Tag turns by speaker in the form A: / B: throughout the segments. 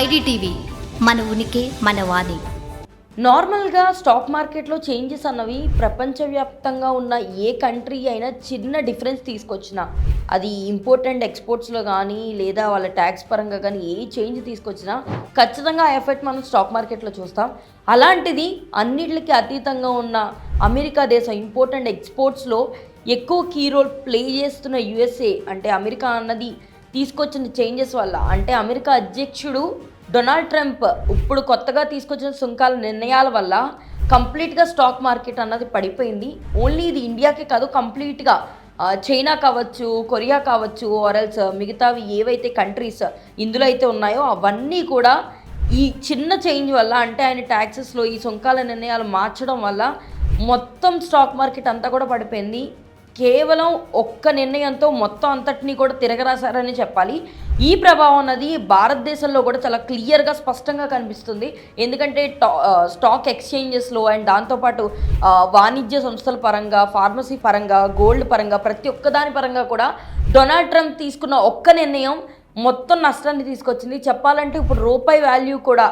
A: IDTV మన ఉనికి మన వాణి.
B: నార్మల్గా స్టాక్ మార్కెట్లో చేంజెస్ అన్నవి ప్రపంచవ్యాప్తంగా ఉన్న ఏ కంట్రీ అయినా చిన్న డిఫరెన్స్ తీసుకొచ్చినా అది ఇంపోర్ట్ అండ్ ఎక్స్పోర్ట్స్లో కానీ లేదా వాళ్ళ ట్యాక్స్ పరంగా కానీ ఏ చేంజ్ తీసుకొచ్చినా ఖచ్చితంగా ఆ ఎఫెక్ట్ మనం స్టాక్ మార్కెట్లో చూస్తాం. అలాంటిది అన్నిటికి అతీతంగా ఉన్న అమెరికా దేశం ఇంపోర్ట్ అండ్ ఎక్స్పోర్ట్స్లో ఎక్కువ కీ రోల్ ప్లే చేస్తున్న యుఎస్ఏ అంటే అమెరికా అన్నది తీసుకొచ్చిన చేంజెస్ వల్ల. అంటే అమెరికా అధ్యక్షుడు డొనాల్డ్ ట్రంప్ ఇప్పుడు కొత్తగా తీసుకొచ్చిన సుంకాల నిర్ణయాల వల్ల కంప్లీట్గా స్టాక్ మార్కెట్ అన్నది పడిపోయింది. ఓన్లీ ఇది ఇండియాకే కాదు కంప్లీట్గా చైనా కావచ్చు కొరియా కావచ్చు ఆరల్స్ మిగతావి ఏవైతే కంట్రీస్ ఇందులో అయితే ఉన్నాయో అవన్నీ కూడా ఈ చిన్న చేంజ్ వల్ల అంటే ఆయన ట్యాక్సెస్లో ఈ సుంకాల నిర్ణయాలు మార్చడం వల్ల మొత్తం స్టాక్ మార్కెట్ అంతా కూడా పడిపోయింది. కేవలం ఒక్క నిర్ణయంతో మొత్తం అంతటినీ కూడా తిరగరాశారని చెప్పాలి. ఈ ప్రభావం అన్నది భారతదేశంలో కూడా చాలా క్లియర్గా స్పష్టంగా కనిపిస్తుంది. ఎందుకంటే టా స్టాక్ ఎక్స్చేంజెస్లో అండ్ దాంతోపాటు వాణిజ్య సంస్థల పరంగా ఫార్మసీ పరంగా గోల్డ్ పరంగా ప్రతి ఒక్కదాని పరంగా కూడా డొనాల్డ్ ట్రంప్ తీసుకున్న ఒక్క నిర్ణయం మొత్తం నష్టాన్ని తీసుకొచ్చింది. చెప్పాలంటే ఇప్పుడు రూపాయి వాల్యూ కూడా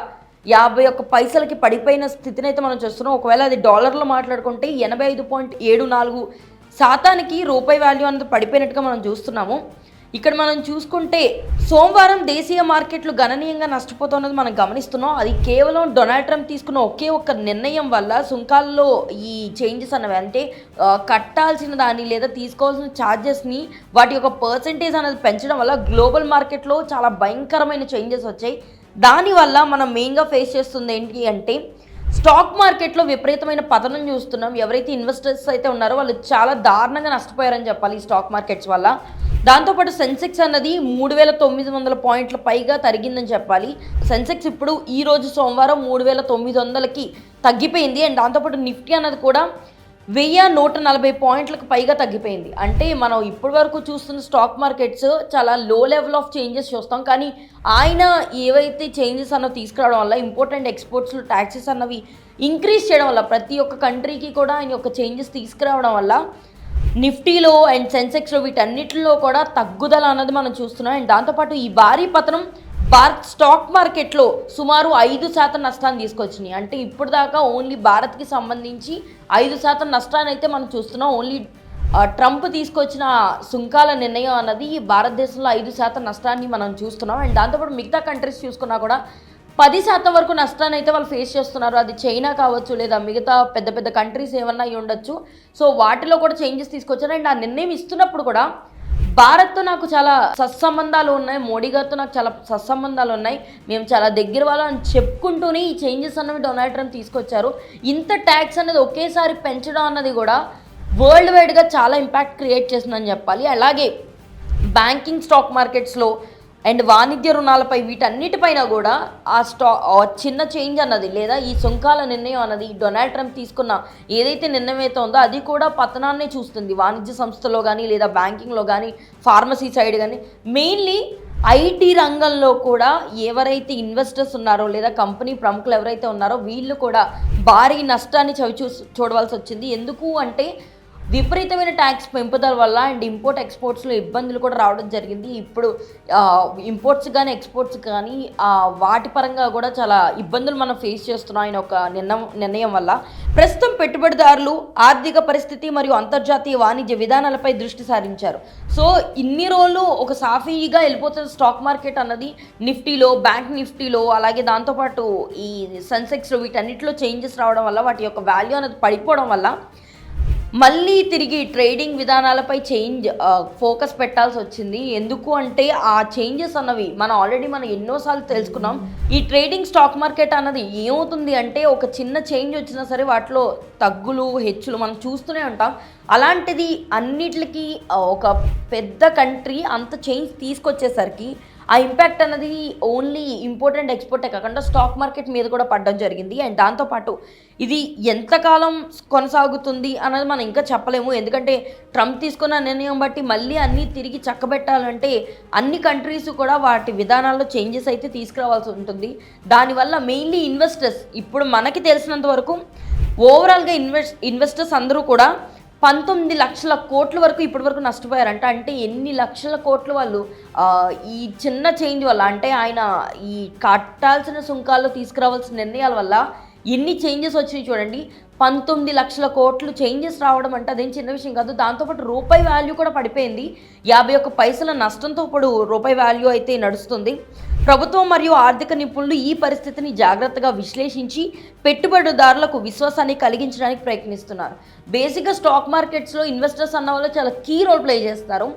B: యాభై ఒక్క పైసలకి పడిపోయిన స్థితిని అయితే మనం చూస్తున్నాం. ఒకవేళ అది డాలర్లో మాట్లాడుకుంటే ఎనభై ఐదు పాయింట్ ఏడు నాలుగు శాతానికి రూపాయి వాల్యూ అనేది పడిపోయినట్టుగా మనం చూస్తున్నాము. ఇక్కడ మనం చూసుకుంటే సోమవారం దేశీయ మార్కెట్లు గణనీయంగా నష్టపోతున్నది మనం గమనిస్తున్నాం. అది కేవలం డొనాల్డ్ ట్రంప్ తీసుకున్న ఒకే ఒక్క నిర్ణయం వల్ల సుంకాల్లో ఈ చేంజెస్ అన్నవి అంటే కట్టాల్సిన దాన్ని లేదా తీసుకోవాల్సిన ఛార్జెస్ని వాటి యొక్క పర్సంటేజ్ అనేది పెంచడం వల్ల గ్లోబల్ మార్కెట్లో చాలా భయంకరమైన చేంజెస్ వచ్చాయి. దానివల్ల మనం మెయిన్గా ఫేస్ చేస్తుంది ఏంటి అంటే స్టాక్ మార్కెట్లో విపరీతమైన పతనం చూస్తున్నాం. ఎవరైతే ఇన్వెస్టర్స్ అయితే ఉన్నారో వాళ్ళు చాలా దారుణంగా నష్టపోయారని చెప్పాలి ఈ స్టాక్ మార్కెట్స్ వల్ల. దాంతోపాటు సెన్సెక్స్ అన్నది మూడు వేల తొమ్మిది వందల పాయింట్ల పైగా తరిగిందని చెప్పాలి. సెన్సెక్స్ ఇప్పుడు ఈ రోజు సోమవారం మూడు వేల తొమ్మిది వందలకి తగ్గిపోయింది. అండ్ దాంతోపాటు నిఫ్టీ అన్నది కూడా వెయ్యి నూట నలభై పాయింట్లకు పైగా తగ్గిపోయింది. అంటే మనం ఇప్పటి వరకు చూస్తున్న స్టాక్ మార్కెట్స్ చాలా లో లెవెల్ ఆఫ్ చేంజెస్ చూస్తాం. కానీ ఆయన ఏవైతే చేంజెస్ అన్నవి తీసుకురావడం వల్ల ఇంపోర్ట్ అండ్ ఎక్స్పోర్ట్స్లో ట్యాక్సెస్ అన్నవి ఇంక్రీజ్ చేయడం వల్ల ప్రతి ఒక్క కంట్రీకి కూడా ఆయన యొక్క చేంజెస్ తీసుకురావడం వల్ల నిఫ్టీలో అండ్ సెన్సెక్స్లో వీటన్నిటిలో కూడా తగ్గుదల అన్నది మనం చూస్తున్నాం. అండ్ దాంతోపాటు ఈ భారీ పతనం భారత్ స్టాక్ మార్కెట్లో సుమారు ఐదు శాతం నష్టాన్ని తీసుకొచ్చినాయి. అంటే ఇప్పుడు దాకా ఓన్లీ భారత్కి సంబంధించి ఐదు శాతం నష్టాన్ని అయితే మనం చూస్తున్నాం. ఓన్లీ ట్రంప్ తీసుకొచ్చిన సుంకాల నిర్ణయం అన్నది భారతదేశంలో ఐదు శాతం నష్టాన్ని మనం చూస్తున్నాం. అండ్ దాంతోపాటు మిగతా కంట్రీస్ చూసుకున్నా కూడా పది శాతం వరకు నష్టాన్ని అయితే వాళ్ళు ఫేస్ చేస్తున్నారు. అది చైనా కావచ్చు లేదా మిగతా పెద్ద పెద్ద కంట్రీస్ ఏమన్నా అయ్యి ఉండొచ్చు. సో వాటిలో కూడా చేంజెస్ తీసుకొచ్చారు. అండ్ ఆ నిర్ణయం ఇస్తున్నప్పుడు కూడా భారత్తో నాకు చాలా సత్సంబంధాలు ఉన్నాయి మోడీ గారితో నాకు చాలా సత్సంబంధాలు ఉన్నాయి. మేము చాలా దగ్గర వాళ్ళు అని చెప్పుకుంటూనే ఈ చేంజెస్ అన్నవి డొనాల్డ్ ట్రంప్ తీసుకొచ్చారు. ఇంత ట్యాక్స్ అనేది ఒకేసారి పెంచడం అన్నది కూడా వరల్డ్ వైడ్గా చాలా ఇంపాక్ట్ క్రియేట్ చేసిందని చెప్పాలి. అలాగే బ్యాంకింగ్ స్టాక్ మార్కెట్స్లో అండ్ వాణిజ్య రుణాలపై వీటన్నిటిపైన కూడా ఆ స్టా చిన్న చేంజ్ అన్నది లేదా ఈ సుంకాల నిర్ణయం అన్నది డొనాల్డ్ ట్రంప్ తీసుకున్న ఏదైతే నిర్ణయం అయితే ఉందో అది కూడా పతనాన్ని చూస్తుంది. వాణిజ్య సంస్థలో కానీ లేదా బ్యాంకింగ్లో కానీ ఫార్మసీ సైడ్ కానీ మెయిన్లీ ఐటీ రంగంలో కూడా ఎవరైతే ఇన్వెస్టర్స్ ఉన్నారో లేదా కంపెనీ ప్రముఖులు ఎవరైతే ఉన్నారో వీళ్ళు కూడా భారీ నష్టాన్ని చవి చూ చూడవలసి వచ్చింది ఎందుకు అంటే విపరీతమైన ట్యాక్స్ పెంపుదల వల్ల అండ్ ఇంపోర్ట్ ఎక్స్పోర్ట్స్లో ఇబ్బందులు కూడా రావడం జరిగింది. ఇప్పుడు ఇంపోర్ట్స్ కానీ ఎక్స్పోర్ట్స్ కానీ వాటి పరంగా కూడా చాలా ఇబ్బందులు మనం ఫేస్ చేస్తున్నాం ఆయన ఒక నిర్ణయం నిర్ణయం వల్ల. ప్రస్తుతం పెట్టుబడిదారులు ఆర్థిక పరిస్థితి మరియు అంతర్జాతీయ వాణిజ్య విధానాలపై దృష్టి సారించారు. సో ఇన్ని రోజులు ఒక సాఫీగా వెళ్ళిపోతున్న స్టాక్ మార్కెట్ అన్నది నిఫ్టీలో బ్యాంక్ నిఫ్టీలో అలాగే దాంతోపాటు ఈ సెన్సెక్స్లో వీటన్నిటిలో చేంజెస్ రావడం వల్ల వాటి యొక్క వాల్యూ అనేది పడిపోవడం వల్ల మళ్ళీ తిరిగి ట్రేడింగ్ విధానాలపై చేంజ్ ఫోకస్ పెట్టాల్సి వచ్చింది. ఎందుకు అంటే ఆ చేంజెస్ అన్నవి మనం ఆల్రెడీ మనం ఎన్నోసార్లు తెలుసుకున్నాం. ఈ ట్రేడింగ్ స్టాక్ మార్కెట్ అన్నది ఏమవుతుంది అంటే ఒక చిన్న చేంజ్ వచ్చినా సరే వాటిలో తగ్గులు హెచ్చులు మనం చూస్తూనే ఉంటాం. అలాంటిది అన్నిటికీ ఒక పెద్ద కంట్రీ అంత చేంజ్ తీసుకొచ్చేసరికి ఆ ఇంపాక్ట్ అన్నది ఓన్లీ ఇంపోర్ట్ అండ్ ఎక్స్పోర్టే కాకుండా స్టాక్ మార్కెట్ మీద కూడా పడడం జరిగింది. అండ్ దాంతోపాటు ఇది ఎంతకాలం కొనసాగుతుంది అన్నది మనం ఇంకా చెప్పలేము. ఎందుకంటే ట్రంప్ తీసుకున్న నిర్ణయం బట్టి మళ్ళీ అన్నీ తిరిగి చక్కబెట్టాలంటే అన్ని కంట్రీస్ కూడా వాటి విధానాల్లో చేంజెస్ అయితే తీసుకురావాల్సి ఉంటుంది. దానివల్ల మెయిన్లీ ఇన్వెస్టర్స్ ఇప్పుడు మనకి తెలిసినంత వరకు ఓవరాల్గా ఇన్వెస్ట్ ఇన్వెస్టర్స్ అందరూ కూడా పంతొమ్మిది లక్షల కోట్ల వరకు ఇప్పటి వరకు నష్టపోయారంట. అంటే ఎన్ని లక్షల కోట్లు వాళ్ళు ఈ చిన్న చేంజ్ వల్ల అంటే ఆయన ఈ కట్టాల్సిన సుంకాల్లో తీసుకురావాల్సిన నిర్ణయాల వల్ల ఎన్ని చేంజెస్ వచ్చినాయి చూడండి. పంతొమ్మిది లక్షల కోట్లు చేంజెస్ రావడం అంటే అదేం చిన్న విషయం కాదు. దాంతోపాటు రూపాయి వాల్యూ కూడా పడిపోయింది. యాభై ఒక్క పైసల నష్టంతో ఇప్పుడు రూపాయి వాల్యూ అయితే నడుస్తుంది. ప్రభుత్వం మరియు ఆర్థిక నిపుణులు ఈ పరిస్థితిని జాగ్రత్తగా విశ్లేషించి పెట్టుబడిదారులకు విశ్వాసాన్ని కలిగించడానికి ప్రయత్నిస్తున్నారు. బేసిక్గా స్టాక్ మార్కెట్స్లో ఇన్వెస్టర్స్ అన్న వాళ్ళు చాలా కీ రోల్ ప్లే చేస్తారు.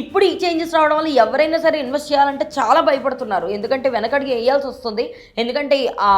B: ఇప్పుడు ఈ చేంజెస్ రావడం వల్ల ఎవరైనా సరే ఇన్వెస్ట్ చేయాలంటే చాలా భయపడుతున్నారు. ఎందుకంటే వెనకడికి వేయాల్సి వస్తుంది. ఎందుకంటే ఆ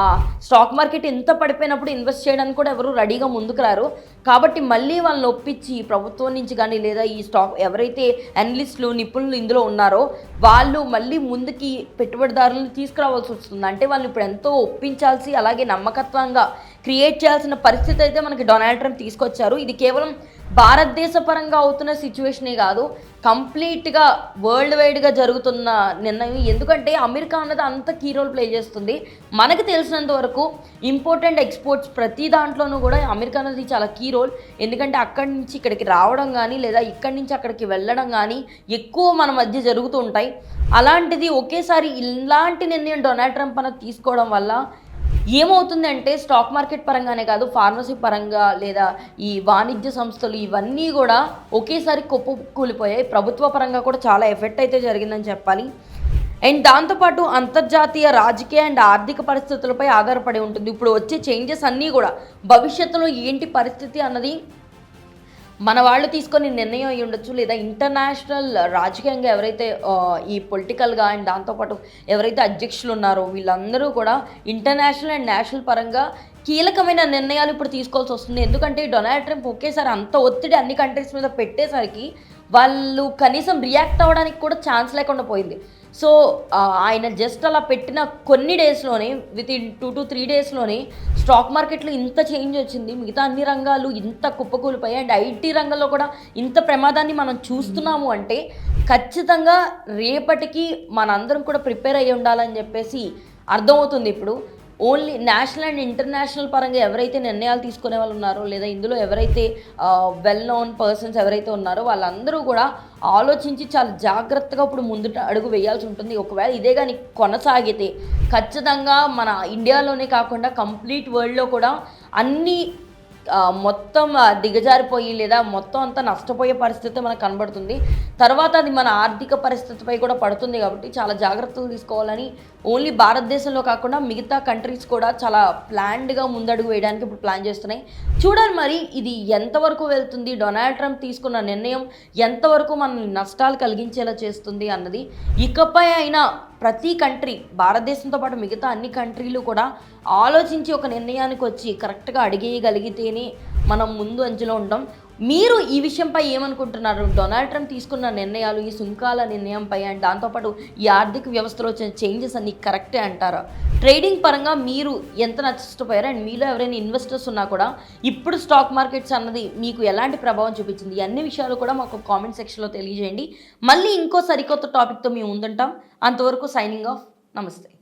B: స్టాక్ మార్కెట్ ఎంత పడిపోయినప్పుడు ఇన్వెస్ట్ చేయడానికి కూడా ఎవరు రెడీగా ముందుకు రారు కాబట్టి మళ్ళీ వాళ్ళని ఒప్పించి ప్రభుత్వం నుంచి కానీ లేదా ఈ స్టాక్ ఎవరైతే అనలిస్టులు నిపుణులు ఇందులో ఉన్నారో వాళ్ళు మళ్ళీ ముందుకి పెట్టుబడిదారులను తీసుకురావాల్సి వస్తుంది. అంటే వాళ్ళు ఇప్పుడు ఎంతో ఒప్పించాల్సి అలాగే నమ్మకత్వంగా క్రియేట్ చేయాల్సిన పరిస్థితి అయితే మనకి డొనాల్డ్ ట్రంప్ తీసుకొచ్చారు. ఇది కేవలం భారతదేశ పరంగా అవుతున్న సిచ్యువేషనే కాదు కంప్లీట్గా వరల్డ్ వైడ్గా జరుగుతున్న నిర్ణయం. ఎందుకంటే అమెరికా అన్నది అంత కీ రోల్ ప్లే చేస్తుంది. మనకు తెలిసినంత వరకు ఇంపార్టెంట్ ఎక్స్పోర్ట్స్ ప్రతి దాంట్లోనూ కూడా అమెరికా అనేది చాలా కీ రోల్ ఎందుకంటే అక్కడి నుంచి ఇక్కడికి రావడం కానీ లేదా ఇక్కడి నుంచి అక్కడికి వెళ్ళడం కానీ ఎక్కువ మన మధ్య జరుగుతూ ఉంటాయి. అలాంటిది ఒకేసారి ఇలాంటి నిర్ణయం డొనాల్డ్ ట్రంప్ అన్నది తీసుకోవడం వల్ల ఏమవుతుందంటే స్టాక్ మార్కెట్ పరంగానే కాదు ఫార్మసీ పరంగా లేదా ఈ వాణిజ్య సంస్థలు ఇవన్నీ కూడా ఒకేసారి కొప్పు కూలిపోయాయి. ప్రభుత్వ పరంగా కూడా చాలా ఎఫెక్ట్ అయితే జరిగిందని చెప్పాలి. అండ్ దాంతోపాటు అంతర్జాతీయ రాజకీయ అండ్ ఆర్థిక పరిస్థితులపై ఆధారపడి ఉంటుంది. ఇప్పుడు వచ్చే చేంజెస్ అన్నీ కూడా భవిష్యత్తులో ఏంటి పరిస్థితి అన్నది మన వాళ్ళు తీసుకొని నిర్ణయం అయి ఉండొచ్చు లేదా ఇంటర్నేషనల్ రాజకీయంగా ఎవరైతే ఈ పొలిటికల్గా అండ్ దాంతోపాటు ఎవరైతే అధ్యక్షులు ఉన్నారో వీళ్ళందరూ కూడా ఇంటర్నేషనల్ అండ్ నేషనల్ పరంగా కీలకమైన నిర్ణయాలు ఇప్పుడు తీసుకోవాల్సి వస్తుంది. ఎందుకంటే డొనాల్డ్ ట్రంప్ ఒకేసారి అంత ఒత్తిడి అన్ని కంట్రీస్ మీద పెట్టేసరికి వాళ్ళు కనీసం రియాక్ట్ అవ్వడానికి కూడా ఛాన్స్ లేకుండా పోయింది. సో ఆయన జస్ట్ అలా పెట్టిన కొన్ని డేస్లోనే within two to three డేస్లోనే స్టాక్ మార్కెట్లో ఇంత చేంజ్ వచ్చింది. మిగతా అన్ని రంగాలు ఇంత కుప్పకూలిపోయాయి అండ్ ఐటీ రంగంలో కూడా ఇంత ప్రమాదాన్ని మనం చూస్తున్నాము అంటే ఖచ్చితంగా రేపటికి మనందరం కూడా ప్రిపేర్ అయ్యి ఉండాలని చెప్పేసి అర్థమవుతుంది ఇప్పుడు. ఓన్లీ నేషనల్ అండ్ ఇంటర్నేషనల్ పరంగా ఎవరైతే నిర్ణయాలు తీసుకునే వాళ్ళు ఉన్నారో లేదా ఇందులో ఎవరైతే వెల్ నోన్ పర్సన్స్ ఎవరైతే ఉన్నారో వాళ్ళందరూ కూడా ఆలోచించి చాలా జాగ్రత్తగా ఇప్పుడు ముందు అడుగు వేయాల్సి ఉంటుంది. ఒకవేళ ఇదే కానీ కొనసాగితే ఖచ్చితంగా మన ఇండియాలోనే కాకుండా కంప్లీట్ వరల్డ్లో కూడా అన్ని మొత్తం దిగజారిపోయి లేదా మొత్తం అంతా నష్టపోయే పరిస్థితి మనకు కనబడుతుంది. తర్వాత అది మన ఆర్థిక పరిస్థితిపై కూడా పడుతుంది కాబట్టి చాలా జాగ్రత్తలు తీసుకోవాలని ఓన్లీ భారతదేశంలో కాకుండా మిగతా కంట్రీస్ కూడా చాలా ప్లాన్డ్గా ముందడుగు వేయడానికి ఇప్పుడు ప్లాన్ చేస్తున్నాయి. చూడాలి మరి ఇది ఎంతవరకు వెళ్తుంది? డొనాల్డ్ ట్రంప్ తీసుకున్న నిర్ణయం ఎంతవరకు మనల్ని నష్టాలు కలిగించేలా చేస్తుంది అన్నది ఇకపై అయినా ప్రతి కంట్రీ భారతదేశంతో పాటు మిగతా అన్ని కంట్రీలు కూడా ఆలోచించి ఒక నిర్ణయానికి వచ్చి కరెక్ట్గా అడిగేయగలిగితేనే మనం ముందు అంచులో ఉంటాం. మీరు ఈ విషయంపై ఏమనుకుంటున్నారు? డొనాల్డ్ ట్రంప్ తీసుకున్న నిర్ణయాలు ఈ సుంకాల నిర్ణయంపై అండ్ దాంతోపాటు ఈ ఆర్థిక వ్యవస్థలో వచ్చిన చేంజెస్ అన్ని కరెక్టే అంటారా? ట్రేడింగ్ పరంగా మీరు ఎంత నష్టపోయారు అండ్ మీలో ఎవరైనా ఇన్వెస్టర్స్ ఉన్నా కూడా ఇప్పుడు స్టాక్ మార్కెట్స్ అన్నది మీకు ఎలాంటి ప్రభావం చూపించింది? అన్ని విషయాలు కూడా మాకు కామెంట్ సెక్షన్లో తెలియజేయండి. మళ్ళీ ఇంకో సరికొత్త టాపిక్తో మేము ఉందంటాం అంతవరకు సైనింగ్ ఆఫ్. నమస్తే.